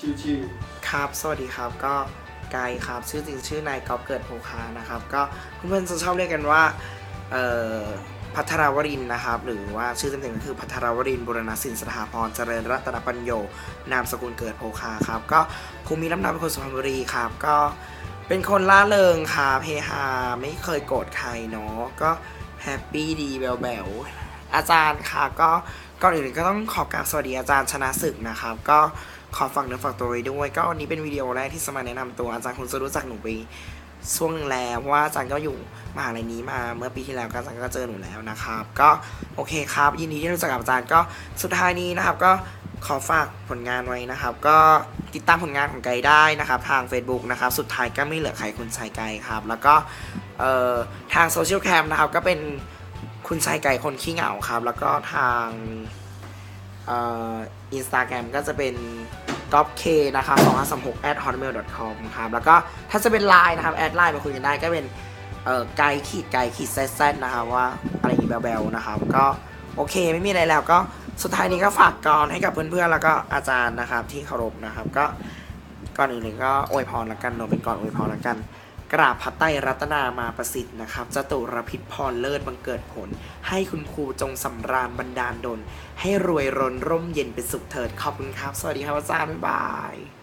ชิวครับ สวัสดีครับ ก็ไกด์ครับ ชื่อจริงชื่อนายกอฟเกิดโพคานะครับ ก็เพื่อนๆจะชอบเรียกกันว่าเอ่อพัทรวรินนะครับ หรือว่าชื่อเต็มๆก็คือพัทรวรินบุรณสินสถาพรเจริญรัตนปัญโย นามสกุลเกิดโพคาครับ ก็ภูมิลำเนาเป็นคนสุพรรณบุรีครับ ก็เป็นคนล่าเริงครับเฮฮาไม่เคยโกรธใครเนาะ ก็แฮปปี้ดีแบวๆ อาจารย์ค่ะก็ก่อนอื่นก็ต้องขอกราบสวัสดีอาจารย์ชนะศึกนะครับ ก็ขอฝากเนื้อฝากตัวไว้ด้วย ก็วันนี้เป็นวิดีโอแรกที่สมาแนะนำตัวอาจารย์คงจะรู้จักหนูไปช่วงนึงแล้วว่าอาจารย์ก็อยู่มหาลัยนี้มาเมื่อปีที่แล้วก็อาจารย์ก็เจอหนูแล้วนะครับ ก็โอเคครับ ยินดีที่รู้จักกับอาจารย์ก็สุดท้ายนี้นะครับ ก็ขอฝากผลงานไว้นะครับ ก็ติดตามผลงานของไกได้นะครับ ทาง Facebook นะครับ สุดท้ายก็ไม่เหลือใครคุณชายไกครับ แล้วก็ทางโซเชียลแคมนะครับก็เป็น คุณชายไก่คนขี้เหงาครับ แล้วก็ทางอินสตาแกรมก็จะเป็นก๊อปเคนะครับ2536 at hotmail com ครับ แล้วก็ถ้าจะเป็นไลน์นะครับ แอดไลน์มาคุยกันได้ก็เป็นเอ่อไกด์ขีดไกด์ขีดแซดนะครับว่าอะไรอย่างงี้แบลๆนะครับ ก็โอเคไม่มีอะไรแล้วก็สุดท้ายนี้ก็ฝากกรให้กับเพื่อนๆแล้วก็อาจารย์นะครับที่เคารพนะครับ ก็ก่อนอื่นเลยก็อวยพรละกันเนอะเป็นก่อนอวยพรละกัน กราบพระไตรรัตนามาประสิทธิ์นะครับจตุรพิษพรเลิศบังเกิดผล ให้คุณครูจงสำราญบันดาลดล ให้รวยรนร่มเย็นเป็นสุขเถิด ขอบคุณครับ สวัสดีครับอาจารย์บ๊ายบาย